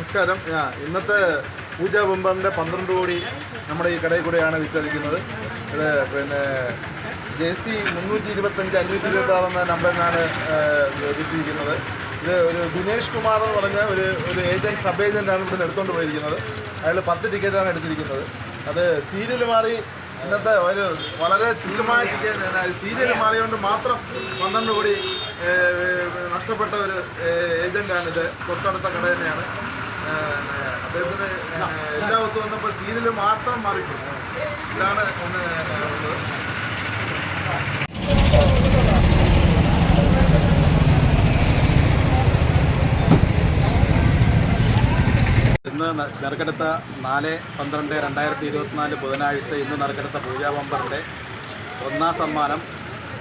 നമസ്കാരം. ഇന്നത്തെ പൂജാ ബംബറിന്റെ പന്ത്രണ്ട് കോടി നമ്മുടെ ഈ കടയിൽ കൂടെയാണ് വിറ്റഴിക്കുന്നത്. ഇത് പിന്നെ ജെ സി മുന്നൂറ്റി ഇരുപത്തഞ്ച് അഞ്ഞൂറ്റി ഇരുപത്തി ആറ് എന്ന നമ്പറിനാണ് വിറ്റിരിക്കുന്നത്. ഇത് ഒരു ദിനേഷ് കുമാർ എന്ന് പറഞ്ഞ ഒരു ഒരു ഏജന്റ് സബ് ഏജന്റാണ് ഇവിടുന്ന് എടുത്തുകൊണ്ട് പോയിരിക്കുന്നത്. അയാൾ പത്ത് ടിക്കറ്റാണ് എടുത്തിരിക്കുന്നത്. അത് സീരിയൽ മാറി ഇന്നത്തെ ഒരു വളരെ തുച്ഛമായ ടിക്കറ്റ് സീരിയൽ മാറിയതുകൊണ്ട് മാത്രം പന്ത്രണ്ട് കോടി നഷ്ടപ്പെട്ട ഒരു ഏജന്റാണിത് തൊട്ടടുത്ത കട തന്നെയാണ്. അദ്ദേഹത്തിന് എല്ലാ ഒത്തു വന്നപ്പോൾ സീരിയൽ മാത്രം മാറിപ്പോയി. ഇതാണ് ഒന്ന് ഇന്ന് നറുക്കെടുത്ത നാല് പന്ത്രണ്ട് രണ്ടായിരത്തി ഇരുപത്തിനാല് ബുധനാഴ്ച ഇന്ന് നറുക്കെടുത്ത പൂജാ ബമ്പറിന്റെ ഒന്നാം സമ്മാനം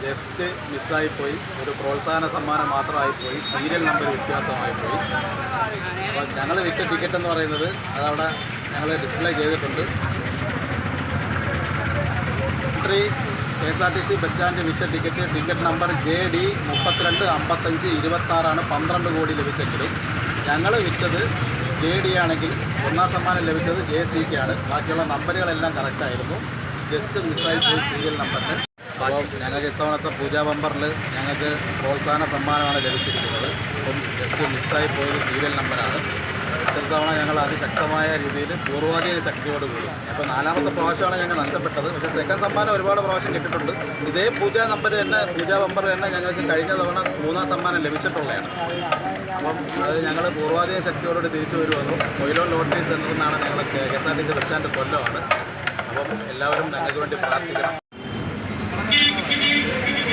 ജസ്റ്റ് മിസ്സായിപ്പോയി ഒരു പ്രോത്സാഹന സമ്മാനം മാത്രമായിപ്പോയി സീരിയൽ നമ്പർ വ്യത്യാസമായിപ്പോയി അപ്പോൾ ഞങ്ങൾ വിറ്റ ടിക്കറ്റ് എന്ന് പറയുന്നത് അതവിടെ ഞങ്ങൾ ഡിസ്പ്ലേ ചെയ്തിട്ടുണ്ട്. Entry K S R T C bus stand വിറ്റ ticket ticket number J D മുപ്പത്തിരണ്ട് അമ്പത്തഞ്ച് ഇരുപത്താറാണ് പന്ത്രണ്ട് കോടി ലഭിച്ചെങ്കിലും ഞങ്ങൾ വിറ്റത് ജെ ഡി ആണെങ്കിൽ ഒന്നാം സമ്മാനം ലഭിച്ചത് ജെ സിക്കാണ് ബാക്കിയുള്ള നമ്പറുകളെല്ലാം കറക്റ്റായിരുന്നു ജസ്റ്റ് മിസ്സായി പോയി സീരിയൽ അപ്പോൾ ഞങ്ങൾക്ക് ഇത്തവണത്തെ പൂജാ ബമ്പറിൽ ഞങ്ങൾക്ക് പ്രോത്സാഹന സമ്മാനമാണ് ലഭിച്ചിരിക്കുന്നത്. അപ്പം ജസ്റ്റ് മിസ്സായി പോയത് സീരിയൽ നമ്പറാണ് ഇത്തവണ ഞങ്ങൾ അതിശക്തമായ രീതിയിൽ പൂർവാധിക ശക്തിയോട് കൂടി. അപ്പോൾ നാലാമത്തെ പ്രാവശ്യമാണ് ഞങ്ങൾ നഷ്ടപ്പെട്ടത്. പക്ഷേ സെക്കൻഡ് സമ്മാനം ഒരുപാട് പ്രാവശ്യം കിട്ടിയിട്ടുണ്ട്. ഇതേ പൂജാ നമ്പർ തന്നെ പൂജാ ബമ്പർ തന്നെ ഞങ്ങൾക്ക് കഴിഞ്ഞ തവണ മൂന്നാം സമ്മാനം ലഭിച്ചിട്ടുള്ളതാണ്. അപ്പം അത് ഞങ്ങൾ പൂർവാധിക ശക്തിയോടുകൂടി തിരിച്ചു വരുമെന്നും കൊയിലോൺ ലോട്ടറി സെന്ററിൽ നിന്നാണ് ഞങ്ങൾ K S R T C bus stand കൊല്ലമാണ് അപ്പം എല്ലാവരും ഞങ്ങൾക്ക് വേണ്ടി പ്രാർത്ഥിക്കണം. Keep, keep, keep, keep.